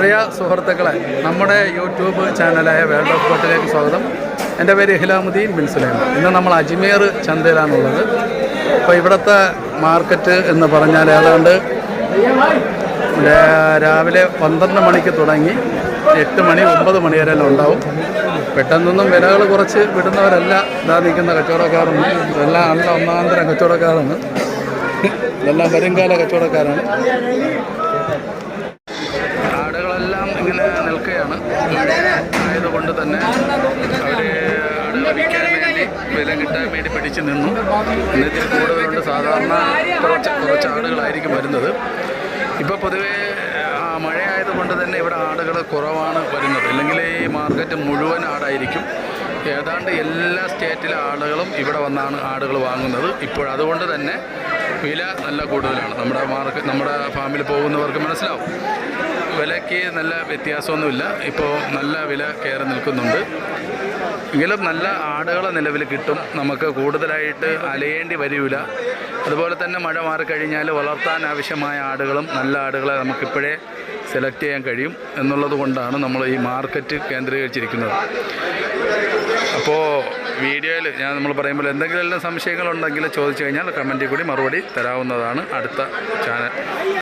പ്രിയ സുഹൃത്തുക്കളെ നമ്മുടെ യൂട്യൂബ് ചാനലായ വേൾഡ് ഓഫ് കോട്ടിലേക്ക് സ്വാഗതം. എന്റെ പേര് ഇഹ്ലാമുദ്ദീൻ ബിൻ സുലൈം ഇന്ന് നമ്മൾ അജ്മീർ ചന്തയിലാണുള്ളത്. അപ്പോൾ ഇവിടുത്തെ മാർക്കറ്റ് എന്ന് പറഞ്ഞാൽ ഏതാണ്ട് രാവിലെ പന്ത്രണ്ട് മണിക്ക് തുടങ്ങി എട്ട് മണി ഒമ്പത് മണി വരെ ഉണ്ടാവും. പെട്ടെന്നൊന്നും വിലകൾ കുറച്ച് വിടുന്നവരല്ല. ഇതാ നിൽക്കുന്ന കച്ചവടക്കാരുണ്ട് ഇതെല്ലാം നല്ല ഒന്നാന്തരം കച്ചവടക്കാരാണ്. ഇതെല്ലാം വരുംകാല കച്ചവടക്കാരാണ്. ആയതുകൊണ്ട് തന്നെ അവർ വില കിട്ടാൻ വേണ്ടി പിടിച്ചു നിന്നു. ഇന്നത്തിൽ കൂടുതലുണ്ട് സാധാരണ കുറച്ച് കുറച്ച് ആടുകളായിരിക്കും വരുന്നത്. ഇപ്പോൾ പൊതുവേ മഴയായതുകൊണ്ട് തന്നെ ഇവിടെ ആടുകൾ കുറവാണ് വരുന്നത്. അല്ലെങ്കിൽ ഈ മാർക്കറ്റ് മുഴുവൻ ആടായിരിക്കും. ഏതാണ്ട് എല്ലാ സ്റ്റേറ്റിലെ ആളുകളും ഇവിടെ വന്നാണ് ആടുകൾ വാങ്ങുന്നത്. ഇപ്പോൾ അതുകൊണ്ട് തന്നെ വില നല്ല കൂടുതലാണ്. നമ്മുടെ മാർക്കറ്റ് നമ്മുടെ ഫാമിൽ പോകുന്നവർക്ക് മനസ്സിലാവും. വിലയ്ക്ക് നല്ല വ്യത്യാസമൊന്നുമില്ല. ഇപ്പോൾ നല്ല വില കയറി നിൽക്കുന്നുണ്ട്. എങ്കിലും നല്ല ആടുകൾ നിലവിൽ കിട്ടും. നമുക്ക് കൂടുതലായിട്ട് അലയേണ്ടി വരില്ല. അതുപോലെ തന്നെ മഴ മാറിക്കഴിഞ്ഞാൽ വളർത്താൻ ആവശ്യമായ ആടുകളും നല്ല ആടുകളെ നമുക്കിപ്പോഴേ സെലക്ട് ചെയ്യാൻ കഴിയും. എന്നുള്ളത് കൊണ്ടാണ് നമ്മൾ ഈ മാർക്കറ്റ് കേന്ദ്രീകരിച്ചിരിക്കുന്നത്. അപ്പോൾ വീഡിയോയിൽ ഞാൻ നമ്മൾ പറയുമ്പോൾ എന്തെങ്കിലും സംശയങ്ങളുണ്ടെങ്കിൽ ചോദിച്ചു കഴിഞ്ഞാൽ കമന്റിൽ കൂടി മറുപടി തരാവുന്നതാണ് അടുത്ത ചാനൽ.